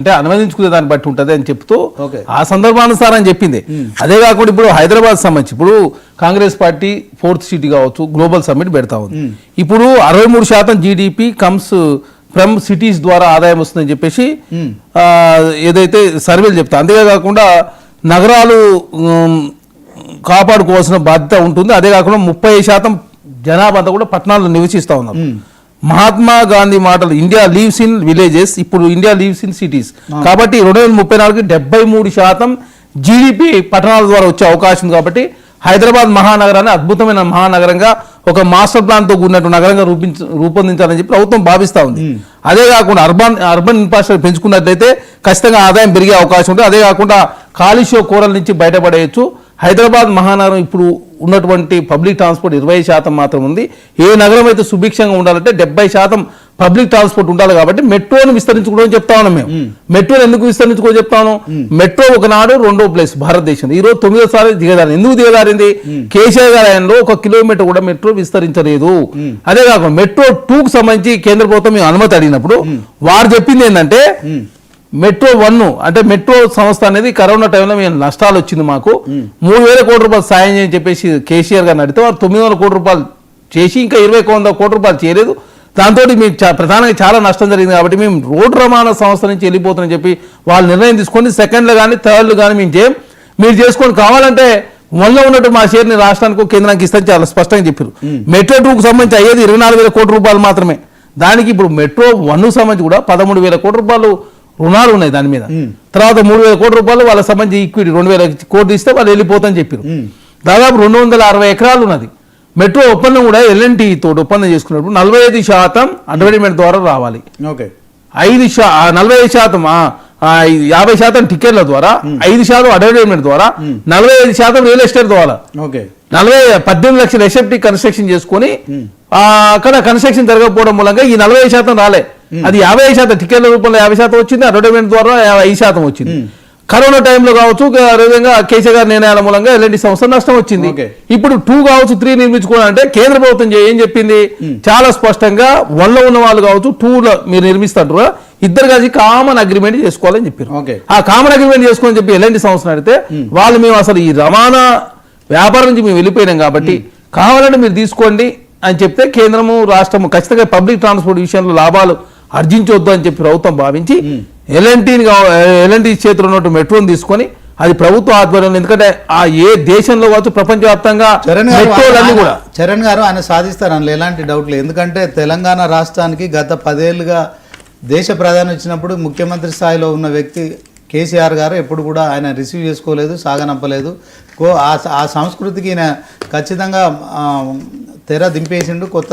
అంటే అనువదించుకునే దాన్ని బట్టి ఉంటది అని చెప్తూ ఓకే. ఆ సందర్భానుసారం చెప్పింది. అదే కాకుండా ఇప్పుడు హైదరాబాద్ సంబంధించి ఇప్పుడు కాంగ్రెస్ పార్టీ ఫోర్త్ సిటీ కావచ్చు గ్లోబల్ సమ్మిట్ పెడతా ఉంది. ఇప్పుడు అరవై మూడు శాతం జీడిపి కమ్స్ ఫ్రమ్ సిటీస్ ద్వారా ఆదాయం వస్తుందని చెప్పేసి ఏదైతే సర్వేలు చెప్తా అంతేకాకుండా నగరాలు కాపాడుకోవాల్సిన బాధ్యత ఉంటుంది. అదే కాకుండా ముప్పై శాతం జనాభా అంతా కూడా పట్టణాల్లో నివసిస్తా ఉన్నారు. మహాత్మా గాంధీ మాటలు ఇండియా లీవ్స్ ఇన్ విలేజెస్ ఇప్పుడు ఇండియా లీవ్స్ ఇన్ సిటీస్ కాబట్టి రెండు వేల ముప్పై నాలుగు డెబ్బై మూడు శాతం జీడిపి పట్టణాల ద్వారా వచ్చే అవకాశం ఉంది కాబట్టి హైదరాబాద్ మహానగరాన్ని అద్భుతమైన మహానగరంగా ఒక మాస్టర్ ప్లాన్తో కూడినట్టు నగరంగా రూపించ రూపొందించాలని చెప్పి ప్రభుత్వం భావిస్తా ఉంది. అదే కాకుండా అర్బన్ అర్బన్ ఇన్ఫ్రాస్ట్రక్చర్ పెంచుకున్నట్లయితే ఖచ్చితంగా ఆదాయం పెరిగే అవకాశం ఉంటుంది. అదే కాకుండా కాలుష్య కూరల నుంచి బయటపడేయచ్చు. హైదరాబాద్ మహానగరం ఇప్పుడు ఉన్నటువంటి పబ్లిక్ ట్రాన్స్పోర్ట్ ఇరవై శాతం మాత్రం ఉంది. ఏ నగరం అయితే సుభిక్షంగా ఉండాలంటే డెబ్బై శాతం పబ్లిక్ ట్రాన్స్పోర్ట్ ఉండాలి కాబట్టి మెట్రోని విస్తరించుకోవడం చెప్తా ఉన్నాం మేము. మెట్రోని ఎందుకు విస్తరించుకో చెప్తాను మెట్రో ఒకనాడు రెండో ప్లేస్ భారతదేశం ఈ రోజు తొమ్మిదోసారి దిగదారింది ఎందుకు దిగదారింది కేసీఆర్ గారి ఆయనలో ఒక కిలోమీటర్ కూడా మెట్రో విస్తరించలేదు. అదే కాకుండా మెట్రో టూ కు సంబంధించి కేంద్ర ప్రభుత్వం మేము అనుమతి అడిగినప్పుడు వారు చెప్పింది ఏంటంటే మెట్రో వన్ అంటే మెట్రో సంస్థ అనేది కరోనా టైంలో మేము నష్టాలు వచ్చింది మాకు. మూడు వేల కోట్ల రూపాయలు సాయం చేయని చెప్పేసి కేసీఆర్ గారిని అడిగితే వారు తొమ్మిది వందల కోట్ల రూపాయలు చేసి ఇంకా ఇరవై వందల కోట్ల రూపాయలు చేయలేదు. దాంతో మీకు చా- ప్రధానంగా చాలా నష్టం జరిగింది కాబట్టి మేము రోడ్డు రవాణా సంస్థ నుంచి వెళ్ళిపోతుందని చెప్పి వాళ్ళు నిర్ణయం తీసుకొని సెకండ్లు కానీ థర్డ్లు కానీ మేము చేయం. మీరు చేసుకొని కావాలంటే వన్లో ఉన్నట్టు మా షేర్ని రాష్ట్రానికి కేంద్రానికి ఇస్తాను చాలా స్పష్టంగా చెప్పారు. మెట్రో టూకు సంబంధించి అయ్యేది ఇరవై నాలుగు వేల కోట్ల రూపాయలు మాత్రమే. దానికి ఇప్పుడు మెట్రో వన్కు సంబంధించి కూడా పదమూడు వేల కోట్ల రూపాయలు రుణాలు ఉన్నాయి దాని మీద. తర్వాత మూడు వేల కోట్ల రూపాయలు వాళ్ళకి సంబంధించి ఈక్విటీ రెండు వేల కోట్లు ఇస్తే వాళ్ళు వెళ్ళిపోతామని చెప్పారు. దాదాపు రెండు వందల అరవై ఎకరాలు ఉన్నది. మెట్రో ఒప్పందం కూడా ఎల్ఎన్టీ తోటి ఒప్పందం చేసుకున్నప్పుడు నలభై ఐదు శాతం అడ్వర్టైజ్మెంట్ ద్వారా రావాలి. ఓకే. ఐదు శా నలభై ఐదు శాతం యాభై శాతం టికెట్ల ద్వారా ఐదు శాతం అడ్వర్టైజ్మెంట్ ద్వారా నలభై ఐదు శాతం రియల్ ఎస్టేట్ ద్వారా. ఓకే. నలభై పద్దెనిమిది లక్షల ఎస్ఎఫ్టీ కన్స్ట్రక్షన్ చేసుకొని ఆ, అక్కడ కన్స్ట్రక్షన్ జరగకపోవడం మూలంగా ఈ నలభై ఐదు శాతం రాలే. అది యాభై ఐదు శాతం టికెట్ల రూపంలో యాభై శాతం వచ్చింది అడ్వర్టైజ్మెంట్ ద్వారా యాభై ఐదు శాతం వచ్చింది. కరోనా టైంలో కావచ్చు అదేవిధంగా కేసీఆర్ గారి నిర్ణయాల మూలంగా ఎలాంటి సంస్థ నష్టం వచ్చింది. ఇప్పుడు టూ కావచ్చు త్రీ నిర్మించుకోవాలంటే కేంద్ర ప్రభుత్వం ఏం చెప్పింది? చాలా స్పష్టంగా వన్లో ఉన్న వాళ్ళు కావచ్చు టూ లో మీరు నిర్మిస్తారు ఇద్దరు కలిసి కామన్ అగ్రిమెంట్ చేసుకోవాలని చెప్పారు. ఆ కామన్ అగ్రిమెంట్ చేసుకోని చెప్పి ఎలాంటి సంస్థను అడిగితే వాళ్ళు మేము అసలు ఈ రవాణా వ్యాపారం నుంచి మేము వెళ్ళిపోయినాం కాబట్టి కావాలంటే మీరు తీసుకోండి అని చెప్తే కేంద్రము రాష్ట్రము ఖచ్చితంగా పబ్లిక్ ట్రాన్స్పోర్ట్ విషయంలో లాభాలు ఆర్జించవద్దు అని చెప్పి ప్రభుత్వం భావించి ఎల్ఎన్టీని ఎల్ఎన్టీ చేతిలో ఉన్నట్టు మెట్రోని తీసుకొని అది ప్రభుత్వ ఆధ్వర్యంలో ఎందుకంటే ఆ ఏ దేశంలో కావచ్చు ప్రపంచవ్యాప్తంగా చరణ్ గారు మెట్రోలన్నీ కూడా. చరణ్ గారు ఆయన సాధిస్తారు అందులో ఎలాంటి డౌట్ లేదు. ఎందుకంటే తెలంగాణ రాష్ట్రానికి గత పదేళ్ళుగా దేశ ప్రధాని వచ్చినప్పుడు ముఖ్యమంత్రి స్థాయిలో ఉన్న వ్యక్తి కేసీఆర్ గారు ఎప్పుడు కూడా ఆయన రిసీవ్ చేసుకోలేదు సాగనంపలేదు. కో ఆ ఆ సంస్కృతికి ఈయన ఖచ్చితంగా తెర దింపేసిండు కొత్త